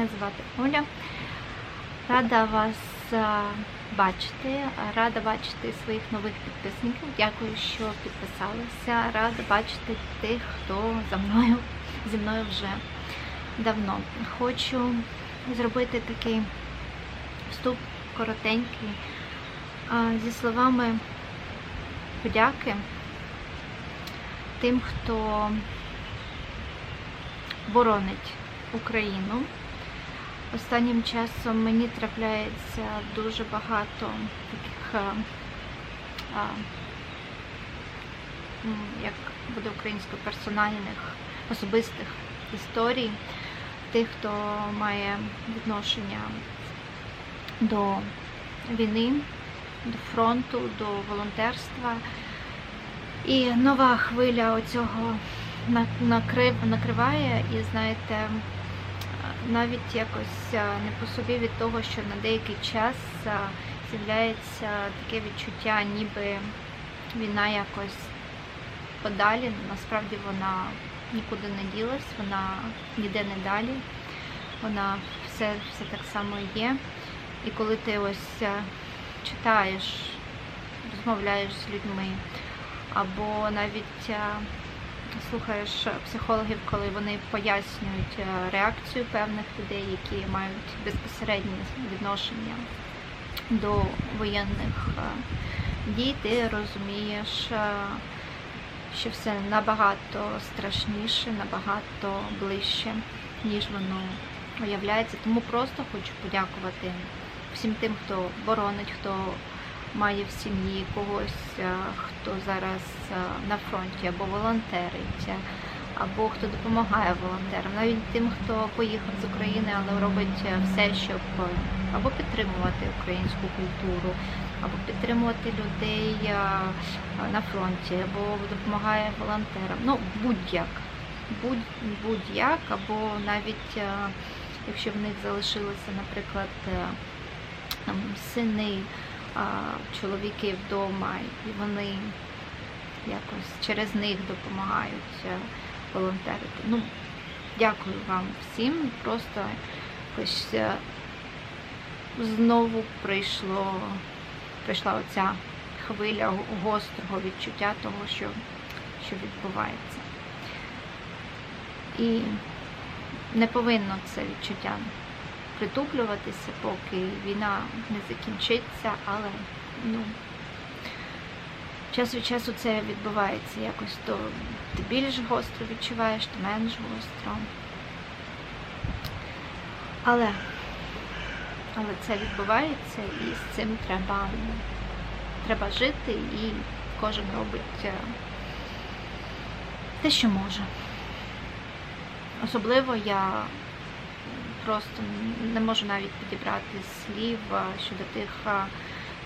Мене звати Оля. Рада вас бачити, рада бачити своїх нових підписників. Дякую, що підписалися. Рада бачити тих, хто за мною зі мною вже давно. Хочу зробити такий вступ коротенький зі словами подяки тим, хто боронить Україну. Останнім часом мені трапляється дуже багато таких, а, а, як буде українською, персональних, особистих історій тих, хто має відношення до війни, до фронту, до волонтерства. І нова хвиля оцього накрив, накриває, і знаєте, навіть якось не по собі від того, що на деякий час з'являється таке відчуття, ніби війна якось подалі. Насправді вона нікуди не ділась, вона ніде не далі, вона все, все так само є. І коли ти ось читаєш, розмовляєш з людьми, або навіть слухаєш психологів, коли вони пояснюють е, реакцію певних людей, які мають безпосереднє відношення до воєнних е, дій, ти розумієш, е, що все набагато страшніше, набагато ближче, ніж воно уявляється. Тому просто хочу подякувати всім тим, хто боронить, хто має в сім'ї когось, е, хто зараз е, на фронті або волонтерить, е, або хто допомагає волонтерам, навіть тим, хто поїхав з України, але робить все, щоб або підтримувати українську культуру, або підтримувати людей на фронті, або допомагає волонтерам. Ну, будь-як. Будь- Будь-як, або навіть якщо в них залишилося, наприклад, сини, чоловіки вдома, і вони якось через них допомагають е, волонтерити. Ну, дякую вам всім. Просто якось е, знову прийшло, прийшла оця хвиля гострого відчуття того, що, що відбувається. І не повинно це відчуття притуплюватися, поки війна не закінчиться, але ну, час від часу це відбувається якось, то ти більш гостро відчуваєш, то менш гостро. Але, але це відбувається і з цим треба, треба жити і кожен робить е, те, що може. Особливо я просто не можу навіть підібрати слів щодо тих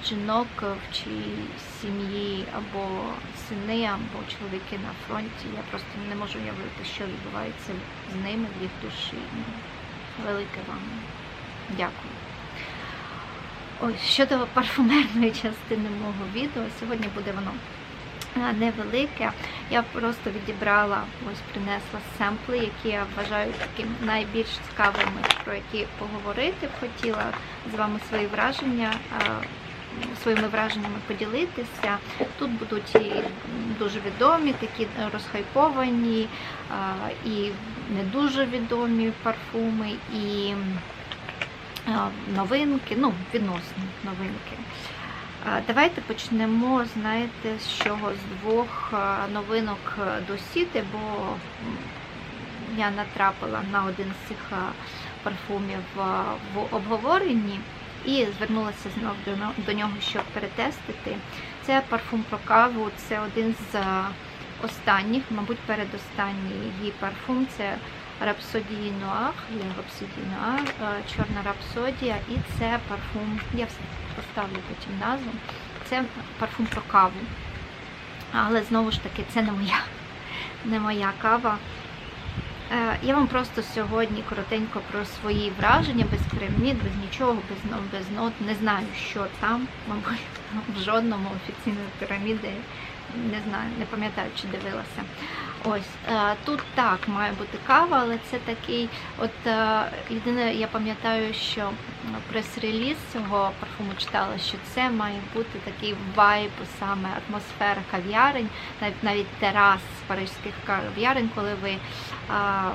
жінок, в чиїй сім'ї або сини, або чоловіки на фронті. Я просто не можу уявити, що відбувається з ними в їх душі. Ну, Велике вам дякую. Ось щодо парфумерної частини мого відео, сьогодні буде воно невелике. Я просто відібрала, ось принесла семпли, які я вважаю такими найбільш цікавими, про які поговорити хотіла з вами свої враження. Своїми враженнями поділитися. Тут будуть і дуже відомі, такі розхайповані, і не дуже відомі парфуми, і новинки, ну, відносні новинки. Давайте почнемо, знаєте, з чого з двох новинок до сіти, бо я натрапила на один з цих парфумів в обговоренні і звернулася знов до нього, щоб перетестити. Це парфум про каву, це один з останніх, мабуть, передостанній її парфум. Це Рапсодії Нуар, Рапсодії Нуар, Чорна рапсодія, і це парфум, я все поставлю потім назву. Це парфум про каву. Але знову ж таки, це не моя, не моя кава. Е, Я вам просто сьогодні коротенько про свої враження, без приміт, без нічого, без без нот. Не знаю, що там, мабуть, в жодному офіційної піраміди Не знаю, не пам'ятаю, чи дивилася. Ось е, тут так має бути кава, але це такий. От е, єдине, я пам'ятаю, що прес-реліз цього парфуму читала, що це має бути такий вайб, саме атмосфера кав'ярень, навіть навіть терас паризьких кав'ярень, коли ви а,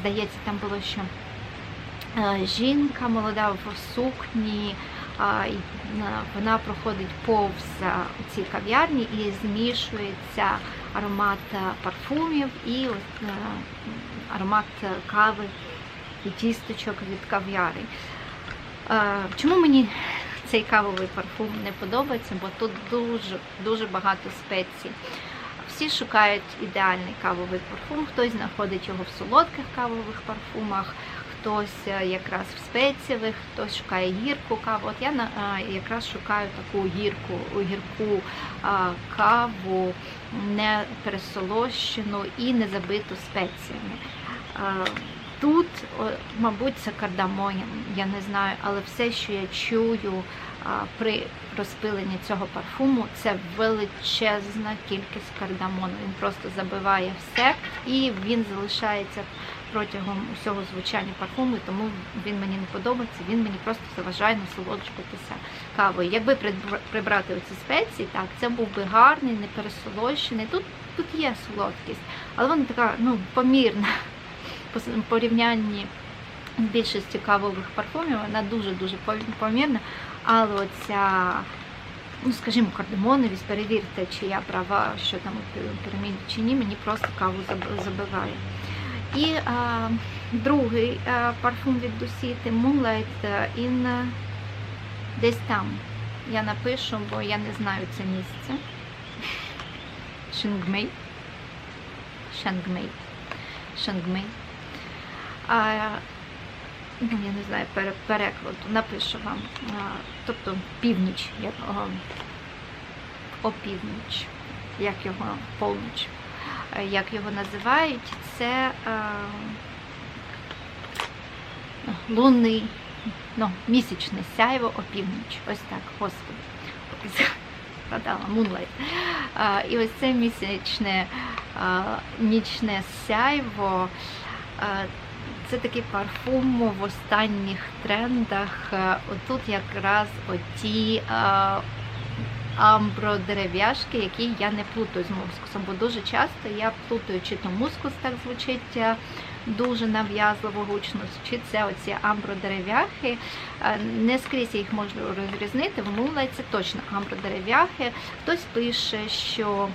здається, там було що е, жінка молода в сукні. Вона проходить повз ці кав'ярні і змішується аромат парфумів і е, аромат кави і тісточок від кав'ярень. Е, Чому мені цей кавовий парфум не подобається? Бо тут дуже багато спецій. Всі шукають ідеальний кавовий парфум, хтось знаходить його в солодких кавових парфумах, хтось е, якраз в спецієвих, хтось шукає гірку каву. От я е, якраз шукаю таку гірку, гірку каву, не пересолощену і не забиту спеціями. Е, Тут, мабуть, це кардамон, я не знаю, але все, що я чую при розпиленні цього парфуму, це величезна кількість кардамону. Він просто забиває все і він залишається протягом усього звучання парфуму, тому він мені не подобається, він мені просто заважає насолоджуватися кавою. Якби прибрати оці спеції, так, це був би гарний, не пересолощений. Тут, тут є солодкість, але вона така ну, помірна по порівнянні з більшістю кавових парфумів, вона дуже-дуже помірна, але оця, ну скажімо, кардамоновість, перевірте, чи я права, що там у чи ні, мені просто каву забиває. І а, другий а, парфум від Дусіти Moonlight е, in е, десь там. Я напишу, бо я не знаю це місце. Шенгмей. Шенгмей. Шенгмей. А, ну, я не знаю перекладу, напишу вам. А, тобто північ, як о, опівніч, як його полніч, Е, як його називають, це е, лунний, ну, місячне сяйво опівніч. Ось так, господи. Згадала, Moonlight. А, і ось це місячне нічне сяйво. Це такий парфум в останніх трендах. Е, Отут якраз оті а, амбродерев'яшки, які я не плутаю з мускусом, бо дуже часто я плутаю, чи то мускус так звучить е, дуже нав'язливо гучно, чи це оці амбродерев'яхи. Е, Не скрізь їх можна розрізнити, в Moonlight це точно амбродерев'яхи. Хтось пише, що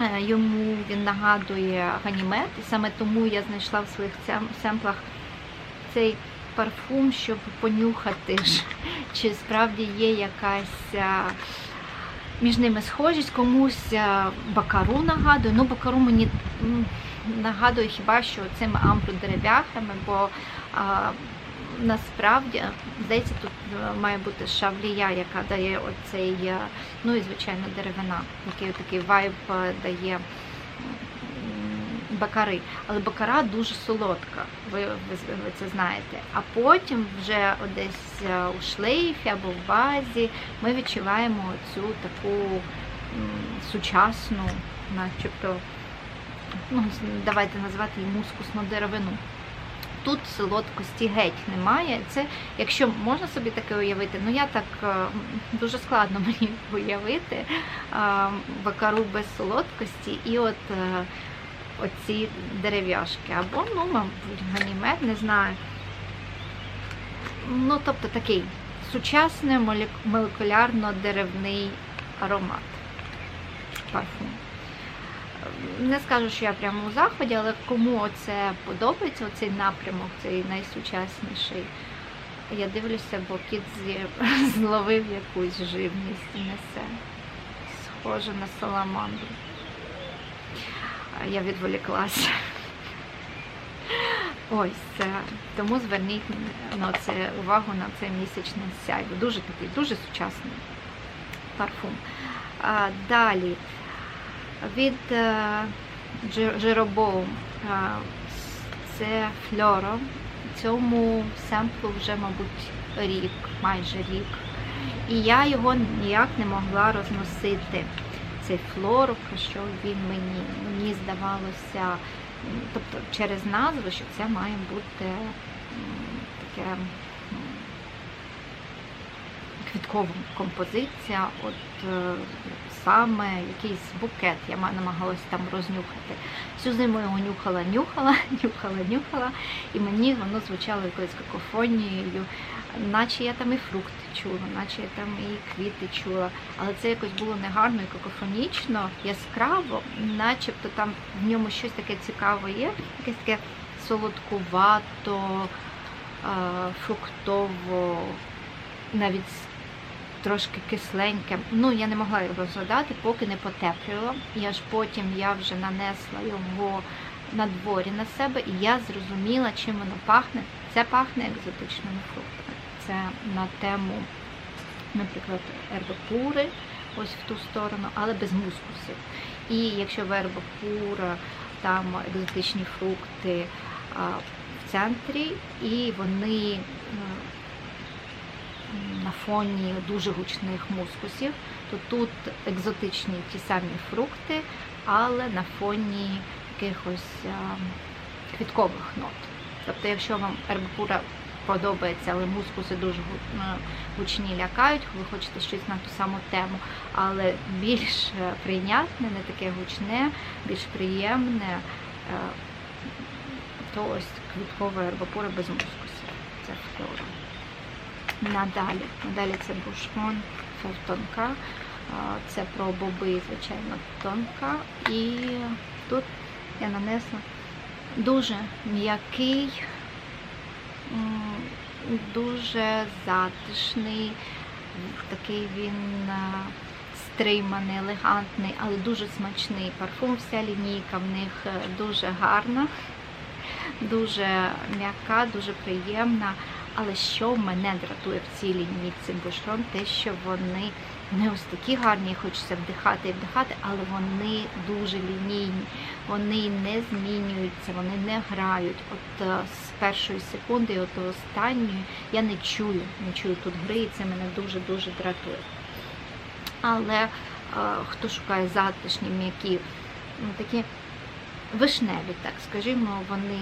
е, йому він нагадує ганімет, і саме тому я знайшла в своїх семплах цей парфум, щоб понюхати, чи справді є якась між ними схожість, комусь бакару нагадує. Ну, бакару мені нагадує хіба що цими амбродерев'яхами, бо а, насправді, здається, тут е, має бути шавлія, яка дає оцей, е, ну і звичайно деревина, який такий вайб е, дає бакари. Але бакара дуже солодка, ви, ви, ви це знаєте. А потім вже десь е, у шлейфі або в базі ми відчуваємо цю таку сучасну, начебто, ну, давайте назвати її мускусну деревину. Тут солодкості геть немає. Це, якщо можна собі таке уявити, ну я так е, дуже складно мені уявити е, бакару без солодкості і от оці дерев'яшки. Або, ну, мабуть, ганімед, не знаю. Ну, тобто такий сучасний молекулярно-деревний аромат парфум. Не скажу, що я прямо у заході, але кому це подобається, оцей напрямок, цей найсучасніший. Я дивлюся, бо кіт зловив якусь живність і несе. Схоже на саламандру. Я відволіклася. Ось, е, тому зверніть на це увагу на це місячне сяйво. Дуже такий, дуже сучасний парфум. А, далі від е, Джер- Jeroboam, е, це фльоро. Цьому семплу вже, мабуть, рік, майже рік. І я його ніяк не могла розносити. Цей флор, що він мені. Мені здавалося, тобто через назву, що це має бути таке квіткова композиція, от е, саме якийсь букет я ма- намагалась там рознюхати. Всю зиму його нюхала, нюхала, нюхала, нюхала, і мені воно звучало якоюсь какофонією, наче я там і фрукти чула, наче я там і квіти чула. Але це якось було негарно і какофонічно, яскраво, начебто там в ньому щось таке цікаве є, якесь таке солодкувато, е, фруктово, навіть трошки кисленьке. Ну, я не могла його згадати, поки не потеплювала. І аж потім я вже нанесла його на дворі на себе, і я зрозуміла, чим воно пахне. Це пахне екзотичними фруктами. Це на тему, наприклад, ербопури, ось в ту сторону, але без мускусів. І якщо в ербопура, там екзотичні фрукти в центрі, і вони на фоні дуже гучних мускусів, то тут екзотичні ті самі фрукти, але на фоні якихось квіткових нот. Тобто, якщо вам ербопура подобається, але мускуси дуже е, гучні лякають, ви хочете щось на ту саму тему, але більш е, прийнятне, не таке гучне, більш приємне, е, то ось квіткова ербопура без мускусів. Це флора. Надалі. Надалі це бушмон февтонка. А, Це про боби, звичайно, тонка. І тут я нанесла дуже м'який, дуже затишний, такий він стриманий, елегантний, але дуже смачний парфум. Вся лінійка в них е, дуже гарна, дуже м'яка, дуже приємна. Але що мене дратує в цій лінійці Бушрон, те, що вони, вони ось такі гарні, хочеться вдихати і вдихати, але вони дуже лінійні, вони не змінюються, вони не грають. От е, з першої секунди, от до останньої, я не чую, не чую тут гри, і це мене дуже-дуже дратує. Але е, хто шукає затишні, м'які, ну, такі вишневі, так скажімо, вони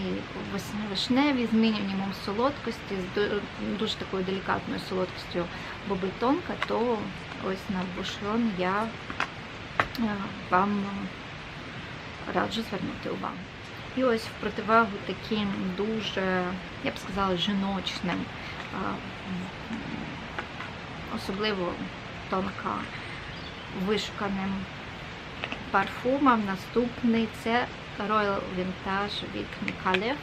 вишневі з мінімумом солодкості, з дуже такою делікатною солодкістю боби тонка, то ось на бушрон я е, вам раджу звернути увагу. І ось в противагу таким дуже, я б сказала, жіночним, е, особливо тонка вишуканим парфумом. Наступний це Royal Vintage від Мікалев.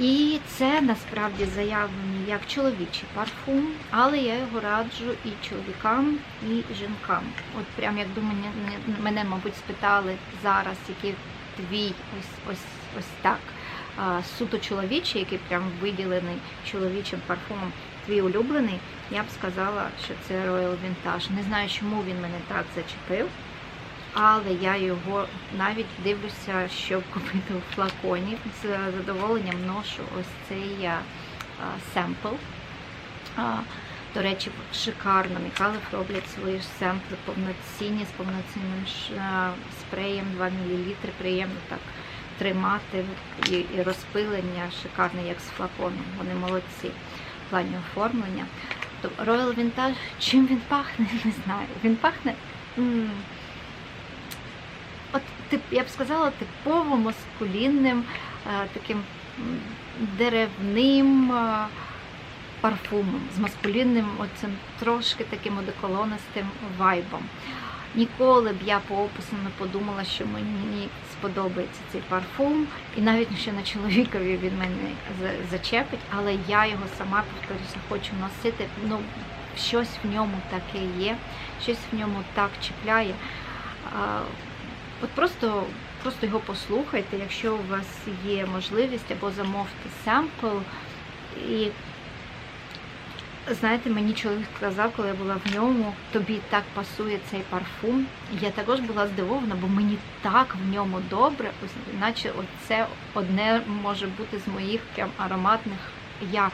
І це насправді заявлений як чоловічий парфум, але я його раджу і чоловікам, і жінкам. От прям якби мене, мене мабуть, спитали зараз, який твій ось ось ось так суто чоловічий, який прям виділений чоловічим парфумом, твій улюблений, я б сказала, що це Royal Vintage. Не знаю, чому він мене так зачепив але я його навіть дивлюся, щоб купити у флаконі. З задоволенням ношу ось цей а, семпл. А, До речі, шикарно. Міхалев роблять свої семпли повноцінні з повноцінним а, спреєм 2 мл. Приємно так тримати і, розпилення шикарне, як з флаконом. Вони молодці в плані оформлення. Royal Vintage, чим він пахне, не знаю. Він пахне. Тип, я б сказала, типово маскулінним, е, таким деревним е, парфумом, з маскулінним, оцим трошки таким одеколонистим вайбом. Ніколи б я по опису не подумала, що мені сподобається цей парфум, і навіть що на чоловікові він мене зачепить, але я його сама повторюся, хочу носити. Ну, щось в ньому таке є, щось в ньому так чіпляє. От просто, просто його послухайте, якщо у вас є можливість, або замовте семпл. І знаєте, мені чоловік сказав, коли я була в ньому, тобі так пасує цей парфум. Я також була здивована, бо мені так в ньому добре, ось наче це одне може бути з моїх прям ароматних я.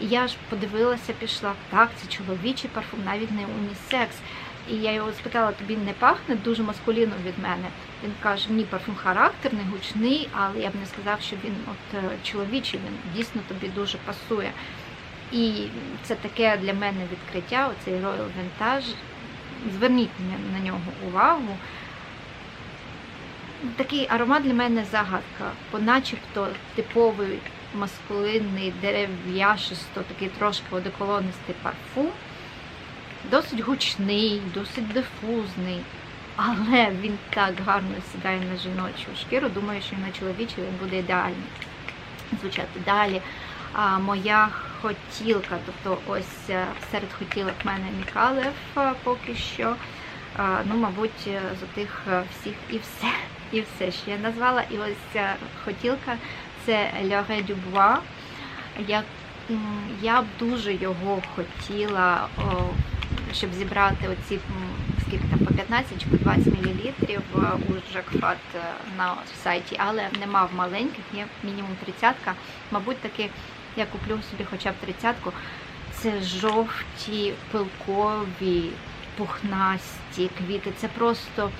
І я ж подивилася, пішла, так, це чоловічий парфум, навіть не унісекс. І я його спитала, тобі не пахне дуже маскуліно від мене. Він каже, ні, парфюм характерний, гучний, але я б не сказав, що він от е, чоловічий, він дійсно тобі дуже пасує. І це таке для мене відкриття, оцей Royal Vintage. Зверніть на нього увагу. Такий аромат для мене загадка, бо начебто типовий маскулинний, дерев'яшисто, такий трошки одеколонистий парфум. Досить гучний, досить дифузний, але він так гарно сідає на жіночу шкіру. Думаю, що на чоловічу він буде ідеально звучати далі. А, моя хотілка, тобто ось е, серед хотілок в мене Мікалев е, поки що. А, ну, мабуть, е, з тих всіх і все, і все, що я назвала. І ось е, хотілка це Льоре Дюбуа. Я, я б дуже його хотіла, о, щоб зібрати оці скільки там по 15 чи по 20 мл у Жакфат на сайті, але нема в маленьких, є мінімум 30 Мабуть, таки я куплю собі хоча б 30-ку. Це жовті, пилкові, пухнасті квіти. Це просто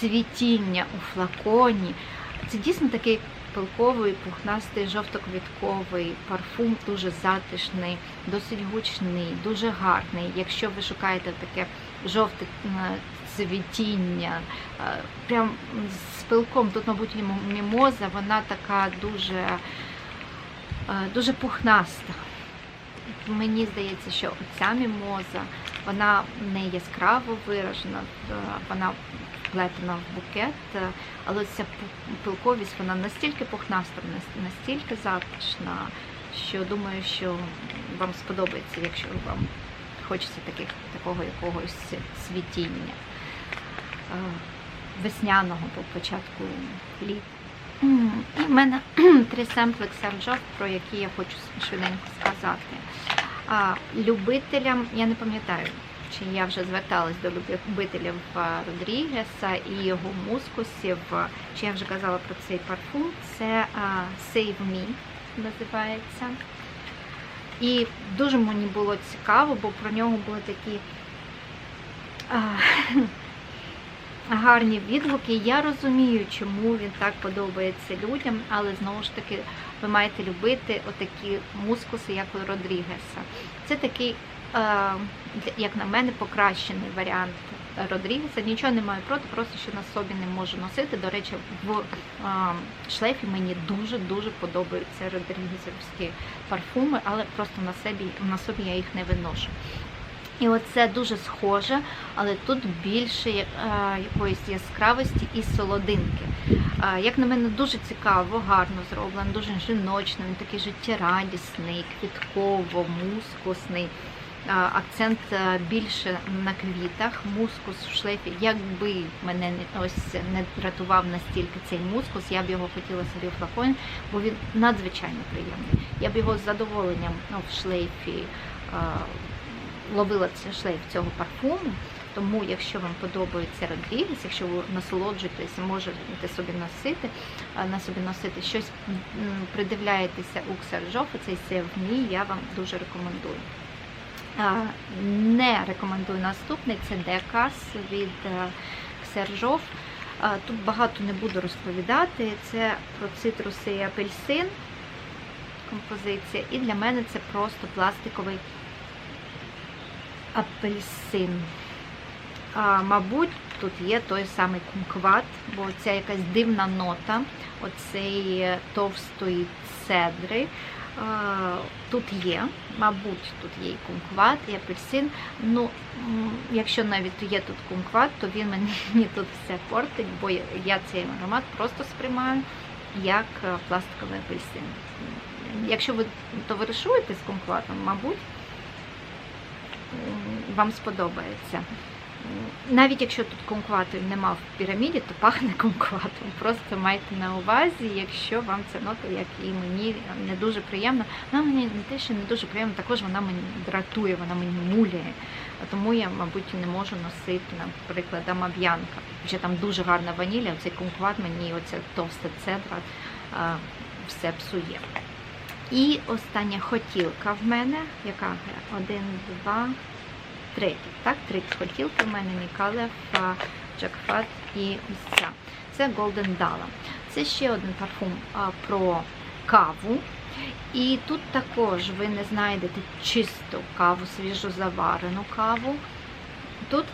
цвітіння у флаконі. Це дійсно такий пилковий, пухнастий, жовтоквітковий парфум, дуже затишний, досить гучний, дуже гарний. Якщо ви шукаєте таке жовте е, цвітіння, е, прям з пилком, тут, мабуть, мімоза, вона така дуже, е, дуже пухнаста. Мені здається, що оця мімоза, вона не яскраво виражена, вона вплетена в букет, е, але ця пилковість, вона настільки пухнаста, настільки затишна, що думаю, що вам сподобається, якщо вам хочеться таких, такого якогось цвітіння е, весняного по початку літа. І в мене три семпли Ксерджов, про які я хочу швиденько сказати. Любителям, я не пам'ятаю, чи я вже зверталась до любителів Родрігеса і його мускусів, чи я вже казала про цей парфум. Це Save Me називається. І дуже мені було цікаво, бо про нього були такі а, гарні відгуки. Я розумію, чому він так подобається людям, але знову ж таки ви маєте любити отакі мускуси, як у Родрігеса. Це такий, е, як на мене, покращений варіант Родрігеса. Нічого не маю проти, просто що на собі не можу носити. До речі, в е, шлейфі мені дуже-дуже подобаються родрігесовські парфуми, але просто на собі, на собі я їх не виношу. І оце дуже схоже, але тут більше е, якоїсь яскравості і солодинки. Е, як на мене, дуже цікаво, гарно зроблено, дуже жіночно, він такий життєрадісний, квітково, мускусний. Е, Акцент е, більше на квітах, мускус в шлейфі. Якби мене ось не дратував настільки цей мускус, я б його хотіла собі в флаконі, бо він надзвичайно приємний. Я б його з задоволенням ну, в шлейфі е, ловила шлейф цього парфуму. Тому, якщо вам подобається Родрігес, якщо ви насолоджуєтеся, можете собі носити, на собі носити щось, придивляєтеся у Ксержофу, цей Севмі, я вам дуже рекомендую. Не рекомендую наступний, це Декас від е, Ксержоф. А, Тут багато не буду розповідати. Це про цитруси і апельсин композиція. І для мене це просто пластиковий апельсин. А, мабуть, тут є той самий кумкват, бо ця якась дивна нота оцеї товстої цедри. Тут є, мабуть, тут є і кумкват, і апельсин. Ну, якщо навіть є тут кумкват, то він мені тут все портить, бо я- я цей аромат просто сприймаю як е, пластиковий апельсин. Якщо ви товаришуєте з кумкватом, мабуть, вам сподобається навіть якщо тут комквату нема в піраміді, то пахне комкватом. Просто майте на увазі, якщо вам ця нота, як і мені, не дуже приємна. Вона мені не те, що не дуже приємна, також вона мені дратує, вона мені муляє. Тому я, мабуть, не можу носити, наприклад, амаб'янка. Хоча там дуже гарна ваніля, оцей кумкват мені оця товста цедра все псує. І остання хотілка в мене, яка 1, 2, трейд. Так, три хотілки в мене Нікалеф, Джекфат і ось ця. Це Golden Dala. Це ще один парфум про каву. І тут також ви не знайдете чисту каву, свіжу заварену каву. Тут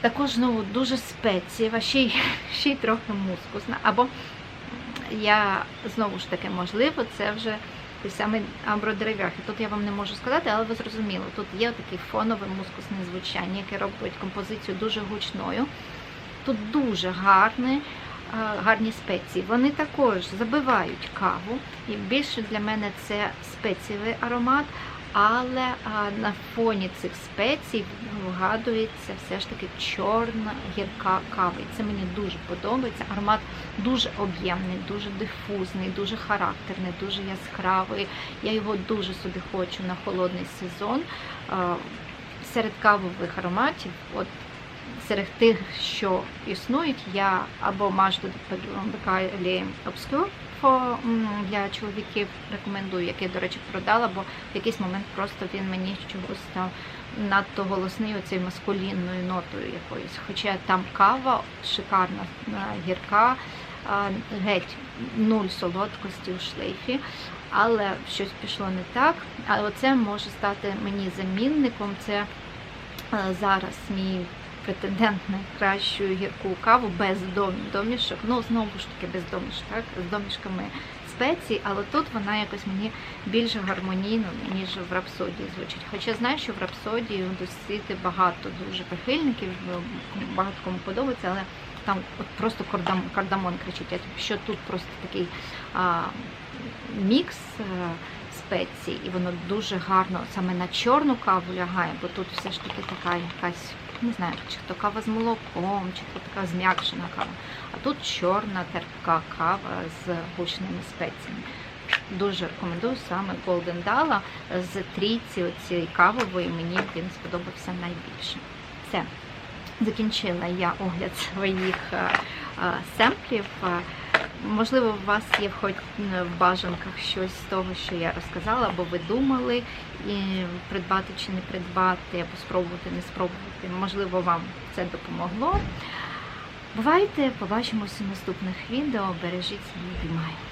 також знову дуже спеціва, ще й, ще й трохи мускусна. Або я знову ж таки можливо, це вже той самий амбродерев'ях. Тут я вам не можу сказати, але ви зрозуміли, тут є таке фонове мускусне звучання, яке робить композицію дуже гучною. Тут дуже гарні, гарні спеції. Вони також забивають каву. І більше для мене це спецієвий аромат. Але а, на фоні цих спецій вгадується все ж таки чорна гірка кава. І це мені дуже подобається. Аромат дуже об'ємний, дуже дифузний, дуже характерний, дуже яскравий. Я його дуже собі хочу на холодний сезон. А, Серед кавових ароматів, от серед тих, що існують, я або Мажду Бекалі Obscure для чоловіків рекомендую, який, до речі, продала, бо в якийсь момент просто він мені чогось став надто голосний оцією маскулінною нотою якоюсь. Хоча там кава шикарна, е, гірка, геть нуль солодкості у шлейфі, але щось пішло не так. А оце може стати мені замінником. Це е, зараз мій претендент на кращу гірку каву без домішок. Ну, знову ж таки, без домішок, так? з домішками спецій, але тут вона якось мені більш гармонійно, ніж в рапсодії звучить. Хоча знаю, що в рапсодії досить багато дуже прихильників, багато кому подобається, але там от просто кардам, кардамон кричить. Що тут просто такий а, мікс е, спецій, і воно дуже гарно саме на чорну каву лягає, бо тут все ж таки така якась, не знаю, чи то кава з молоком, чи то така зм'якшена кава. А тут чорна терпка кава з гучними спеціями. Дуже рекомендую саме Golden Dala з трійці оцієї кавової. Мені він сподобався найбільше. Все. Закінчила я огляд своїх е, е, семплів. Можливо, у вас є хоч в бажанках щось з того, що я розказала, або ви думали і придбати чи не придбати, або спробувати, не спробувати. Можливо, вам це допомогло. Бувайте, побачимося в наступних відео. Бережіть і обіймаю.